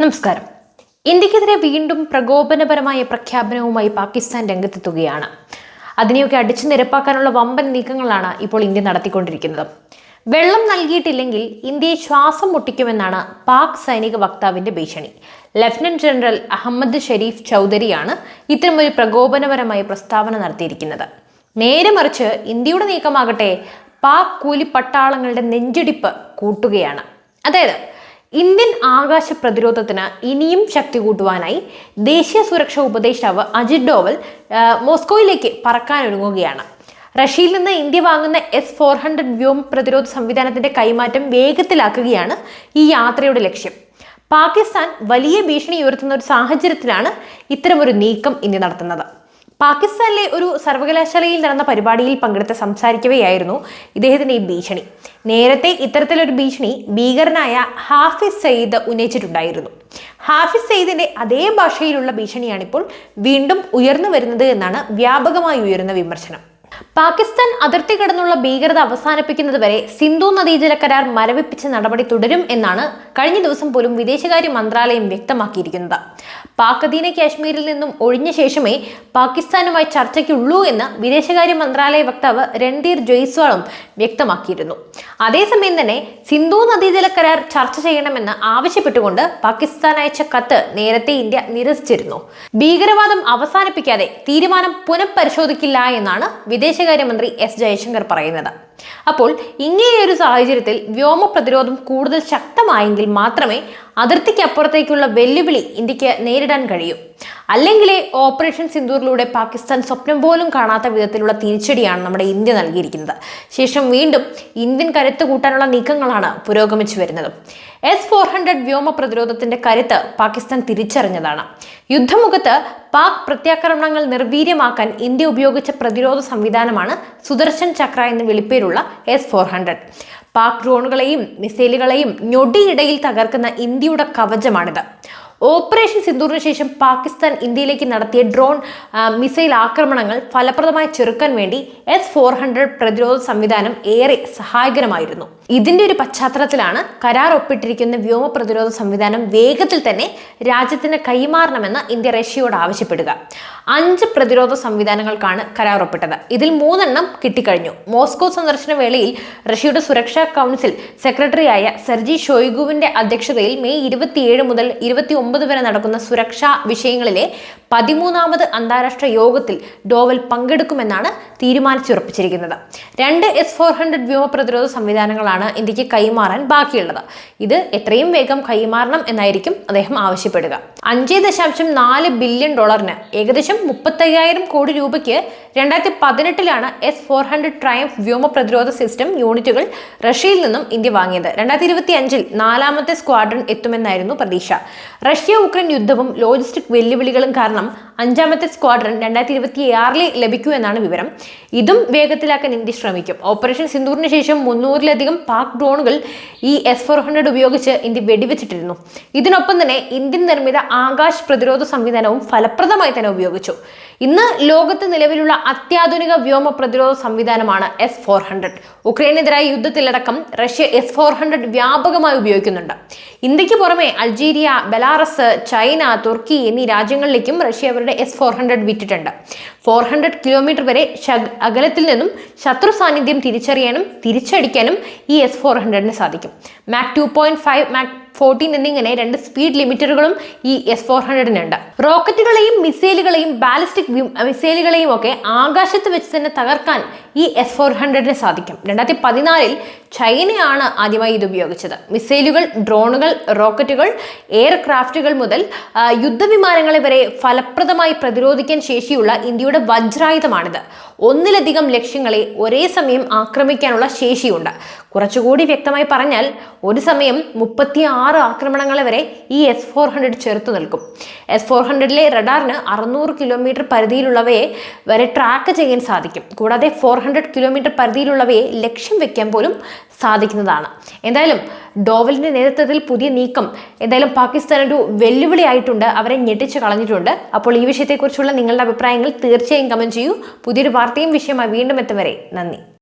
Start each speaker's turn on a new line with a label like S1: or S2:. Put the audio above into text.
S1: നമസ്കാരം. ഇന്ത്യക്കെതിരെ വീണ്ടും പ്രകോപനപരമായ പ്രഖ്യാപനവുമായി പാകിസ്ഥാൻ രംഗത്തെത്തുകയാണ്. അതിനെയൊക്കെ അടിച്ചു നിരപ്പാക്കാനുള്ള വമ്പൻ നീക്കങ്ങളാണ് ഇപ്പോൾ ഇന്ത്യ നടത്തിക്കൊണ്ടിരിക്കുന്നത്. വെള്ളം നൽകിയിട്ടില്ലെങ്കിൽ ഇന്ത്യയെ ശ്വാസം മുട്ടിക്കുമെന്നാണ് പാക് സൈനിക വക്താവിന്റെ ഭീഷണി. ലഫ്റ്റനന്റ് ജനറൽ അഹമ്മദ് ഷെരീഫ് ചൗധരിയാണ് ഇത്തരമൊരു പ്രകോപനപരമായ പ്രസ്താവന നടത്തിയിരിക്കുന്നത്. നേരെ മറിച്ച് ഇന്ത്യയുടെ നീക്കമാകട്ടെ പാക് കൂലി പട്ടാളങ്ങളുടെ നെഞ്ചിടിപ്പ് കൂട്ടുകയാണ്. അതായത് ഇന്ത്യൻ ആകാശ പ്രതിരോധത്തിന് ഇനിയും ശക്തി കൂട്ടുവാനായി ദേശീയ സുരക്ഷാ ഉപദേഷ്ടാവ് അജിത് ഡോവൽ മോസ്കോയിലേക്ക് പറക്കാൻ ഒരുങ്ങുകയാണ് റഷ്യയിൽ നിന്ന് ഇന്ത്യ വാങ്ങുന്ന എസ് ഫോർ ഹൺഡ്രഡ് വ്യോമ പ്രതിരോധ സംവിധാനത്തിന്റെ കൈമാറ്റം വേഗത്തിലാക്കുകയാണ് ഈ യാത്രയുടെ ലക്ഷ്യം. പാകിസ്ഥാൻ വലിയ ഭീഷണി ഉയർത്തുന്ന ഒരു സാഹചര്യത്തിലാണ് ഇത്തരമൊരു നീക്കം ഇന്ത്യ നടത്തുന്നത്. പാകിസ്ഥാനിലെ ഒരു സർവകലാശാലയിൽ നടന്ന പരിപാടിയിൽ പങ്കെടുത്ത് സംസാരിക്കവെയായിരുന്നു ഇദ്ദേഹത്തിന്റെ ഈ ഭീഷണി. നേരത്തെ ഇത്തരത്തിലൊരു ഭീഷണി ഭീകരനായ ഹാഫിസ് സയ്യിദ് ഉന്നയിച്ചിട്ടുണ്ടായിരുന്നു. ഹാഫിസ് സയ്യിദിന്റെ അതേ ഭാഷയിലുള്ള ഭീഷണിയാണിപ്പോൾ വീണ്ടും ഉയർന്നു വരുന്നത് എന്നാണ് വ്യാപകമായി ഉയരുന്ന വിമർശനം. പാകിസ്ഥാൻ അതിർത്തി കടന്നുള്ള ഭീകരത അവസാനിപ്പിക്കുന്നതുവരെ സിന്ധു നദീജല കരാർ മരവിപ്പിച്ച നടപടി തുടരും എന്നാണ് കഴിഞ്ഞ ദിവസം പോലും വിദേശകാര്യ മന്ത്രാലയം വ്യക്തമാക്കിയിരിക്കുന്നത്. പാക് അധീന കാശ്മീരിൽ നിന്നും ഒഴിഞ്ഞ ശേഷമേ പാകിസ്ഥാനുമായി ചർച്ചയ്ക്കുള്ളൂ എന്ന് വിദേശകാര്യ മന്ത്രാലയ വക്താവ് രൺധീർ ജയ്സ്വാളും വ്യക്തമാക്കിയിരുന്നു. അതേസമയം തന്നെ സിന്ധു നദീജല കരാർ ചർച്ച ചെയ്യണമെന്ന് ആവശ്യപ്പെട്ടുകൊണ്ട് പാകിസ്ഥാൻ അയച്ച കത്ത് നേരത്തെ ഇന്ത്യ നിരസിച്ചിരുന്നു. ഭീകരവാദം അവസാനിപ്പിക്കാതെ തീരുമാനം പുനഃപരിശോധിക്കില്ല എന്നാണ് വിദേശകാര്യമന്ത്രി എസ് ജയശങ്കർ പറയുന്നത്. അപ്പോൾ ഇങ്ങനെയൊരു സാഹചര്യത്തിൽ വ്യോമ പ്രതിരോധം കൂടുതൽ ശക്തമായെങ്കിൽ മാത്രമേ അതിർത്തിക്കപ്പുറത്തേക്കുള്ള വെല്ലുവിളി ഇന്ത്യയ്ക്ക് നേരിടാൻ കഴിയൂ. അല്ലെങ്കിലേ ഓപ്പറേഷൻ സിന്ദൂറിലൂടെ പാകിസ്ഥാൻ സ്വപ്നം പോലും കാണാത്ത വിധത്തിലുള്ള തിരിച്ചടിയാണ് നമ്മുടെ ഇന്ത്യ നൽകിയിരിക്കുന്നത്. ശേഷം വീണ്ടും ഇന്ത്യൻ കരുത്ത് കൂട്ടാനുള്ള നീക്കങ്ങളാണ് പുരോഗമിച്ചു വരുന്നത്. എസ് ഫോർ ഹൺഡ്രഡ് വ്യോമ പ്രതിരോധത്തിന്റെ കരുത്ത് പാകിസ്ഥാൻ തിരിച്ചറിഞ്ഞതാണ്. യുദ്ധമുഖത്ത് പാക് പ്രത്യാക്രമണങ്ങൾ നിർവീര്യമാക്കാൻ ഇന്ത്യ ഉപയോഗിച്ച പ്രതിരോധ സംവിധാനമാണ് സുദർശൻ ചക്ര എന്ന് വിളിപ്പേരുള്ള എസ് ഫോർ ഹൺഡ്രഡ് പാക് ഡ്രോണുകളെയും മിസൈലുകളെയും ഞൊടിയിടയിൽ തകർക്കുന്ന ഇന്ത്യയുടെ കവചമാണിത്. ഓപ്പറേഷൻ സിന്ദൂറിന് ശേഷം പാകിസ്ഥാൻ ഇന്ത്യയിലേക്ക് നടത്തിയ ഡ്രോൺ മിസൈൽ ആക്രമണങ്ങൾ ഫലപ്രദമായി ചെറുക്കാൻ വേണ്ടി എസ് ഫോർ ഹൺഡ്രഡ് പ്രതിരോധ സംവിധാനം ഏറെ സഹായകരമായിരുന്നു. ഇതിന്റെ ഒരു പശ്ചാത്തലത്തിലാണ് കരാർ ഒപ്പിട്ടിരിക്കുന്ന വ്യോമ പ്രതിരോധ സംവിധാനം വേഗത്തിൽ തന്നെ രാജ്യത്തിന് കൈമാറണമെന്ന് ഇന്ത്യ റഷ്യയോട് ആവശ്യപ്പെടുക. അഞ്ച് പ്രതിരോധ സംവിധാനങ്ങൾക്കാണ് കരാർ ഒപ്പിട്ടത്. ഇതിൽ മൂന്നെണ്ണം കിട്ടിക്കഴിഞ്ഞു. മോസ്കോ സന്ദർശന വേളയിൽ റഷ്യയുടെ സുരക്ഷാ കൗൺസിൽ സെക്രട്ടറിയായ സെർജി ഷോയ്ഗുവിന്റെ അധ്യക്ഷതയിൽ മെയ് ഇരുപത്തിയേഴ് മുതൽ ഇരുപത്തി ഒമ്പത് വരെ നടക്കുന്ന സുരക്ഷാ വിഷയങ്ങളിലെ പതിമൂന്നാമത് അന്താരാഷ്ട്ര യോഗത്തിൽ ഡോവൽ പങ്കെടുക്കുമെന്നാണ് തീരുമാനിച്ചുറപ്പിച്ചിരിക്കുന്നത്. രണ്ട് എസ് ഫോർ ഹൺഡ്രഡ് വ്യോമ പ്രതിരോധ സംവിധാനങ്ങളാണ് ഇന്ത്യയ്ക്ക് കൈമാറാൻ ബാക്കിയുള്ളത്. ഇത് എത്രയും വേഗം കൈമാറണം എന്നായിരിക്കും അദ്ദേഹം ആവശ്യപ്പെടുക. അഞ്ച് ദശാംശം നാല് ബില്യൺ ഡോളറിന് ഏകദേശം മുപ്പത്തയ്യായിരം കോടി രൂപയ്ക്ക് രണ്ടായിരത്തി പതിനെട്ടിലാണ് എസ് ഫോർ ഹൺഡ്രഡ് ട്രയംഫ് വ്യോമ പ്രതിരോധ സിസ്റ്റം യൂണിറ്റുകൾ റഷ്യയിൽ നിന്നും ഇന്ത്യ വാങ്ങിയത്. രണ്ടായിരത്തി ഇരുപത്തി അഞ്ചിൽ നാലാമത്തെ സ്ക്വാഡ്രൺ എത്തുമെന്നായിരുന്നു പ്രതീക്ഷ. റഷ്യ ഉക്രൈൻ യുദ്ധവും ലോജിസ്റ്റിക് വെല്ലുവിളികളും കാരണം lắm. അഞ്ചാമത്തെ സ്ക്വാഡ്രൺ രണ്ടായിരത്തി ഇരുപത്തി ആറിൽ ലഭിക്കൂ എന്നാണ് വിവരം. ഇതും വേഗത്തിലാക്കാൻ ഇന്ത്യ ശ്രമിക്കും. ഓപ്പറേഷൻ സിന്ദൂറിന് ശേഷം മുന്നൂറിലധികം പാക് ഡ്രോണുകൾ ഈ എസ് ഫോർ ഹൺഡ്രഡ് ഉപയോഗിച്ച് ഇന്ത്യ വെടിവെച്ചിട്ടിരുന്നു. ഇതിനൊപ്പം തന്നെ ഇന്ത്യൻ നിർമ്മിത ആകാശ് പ്രതിരോധ സംവിധാനവും ഫലപ്രദമായി തന്നെ ഉപയോഗിച്ചു. ഇന്ന് ലോകത്ത് നിലവിലുള്ള അത്യാധുനിക വ്യോമ പ്രതിരോധ സംവിധാനമാണ് എസ് ഫോർ ഹൺഡ്രഡ് ഉക്രൈനെതിരായ യുദ്ധത്തിലടക്കം റഷ്യ എസ് ഫോർ ഹൺഡ്രഡ് വ്യാപകമായി ഉപയോഗിക്കുന്നുണ്ട്. ഇന്ത്യയ്ക്ക് പുറമെ അൾജീരിയ ബെലാറസ് ചൈന തുർക്കി എന്നീ രാജ്യങ്ങളിലേക്കും റഷ്യ അവരുടെ എസ് ഫോർ ഹൺഡ്രഡ് വിറ്റിട്ടുണ്ട്. ഫോർ ഹൺഡ്രഡ് കിലോമീറ്റർ വരെ അകലത്തിൽ നിന്നും ശത്രു സാന്നിധ്യം തിരിച്ചറിയാനും തിരിച്ചടിക്കാനും ഈ എസ് ഫോർ ഹൺഡ്രഡിന് സാധിക്കും. Mach two point five Mach fourteen എന്നിങ്ങനെ രണ്ട് സ്പീഡ് ലിമിറ്ററുകളും ഈ എസ് ഫോർ ഹൺഡ്രഡിനുണ്ട് റോക്കറ്റുകളെയും മിസൈലുകളെയും ബാലിസ്റ്റിക് മിസൈലുകളെയും ഒക്കെ ആകാശത്ത് വെച്ച് തന്നെ തകർക്കാൻ ഈ എസ് ഫോർ ഹൺഡ്രഡിന് സാധിക്കും. രണ്ടായിരത്തി പതിനാലിൽ ചൈനയാണ് ആദ്യമായി ഇത് ഉപയോഗിച്ചത്. മിസൈലുകൾ ഡ്രോണുകൾ റോക്കറ്റുകൾ എയർക്രാഫ്റ്റുകൾ മുതൽ യുദ്ധവിമാനങ്ങളെ വരെ ഫലപ്രദമായി പ്രതിരോധിക്കാൻ ശേഷിയുള്ള ഇന്ത്യയുടെ വജ്രായുധമാണിത്. ഒന്നിലധികം ലക്ഷ്യങ്ങളെ ഒരേ സമയം ആക്രമിക്കാനുള്ള ശേഷിയുണ്ട്. കുറച്ചുകൂടി വ്യക്തമായി പറഞ്ഞാൽ ഒരു സമയം മുപ്പത്തി ആറ് ആക്രമണങ്ങളെ വരെ ഈ എസ് ഫോർ ഹൺഡ്രഡ് ചെറുത്തു നിൽക്കും. എസ് ഫോർ ഹൺഡ്രഡിലെ റഡാറിന് അറുന്നൂറ് കിലോമീറ്റർ പരിധിയിലുള്ളവയെ വരെ ട്രാക്ക് ചെയ്യാൻ സാധിക്കും. കൂടാതെ ഫോർ ഹൺഡ്രഡ് കിലോമീറ്റർ പരിധിയിലുള്ളവയെ ലക്ഷ്യം വെക്കാൻ പോലും സാധിക്കുന്നതാണ്. എന്തായാലും ഡോവലിന്റെ നേതൃത്വത്തിൽ പുതിയ നീക്കം എന്തായാലും പാകിസ്ഥാൻ ഒരു വെല്ലുവിളിയായിട്ടുണ്ട്. അവരെ ഞെട്ടിച്ച് കളഞ്ഞിട്ടുണ്ട്. അപ്പോൾ ഈ വിഷയത്തെക്കുറിച്ചുള്ള നിങ്ങളുടെ അഭിപ്രായങ്ങൾ തീർച്ചയായും കമന്റ് ചെയ്യൂ. പുതിയൊരു വാർത്തയും വിഷയമായി വീണ്ടും എത്തും വരെ. നന്ദി.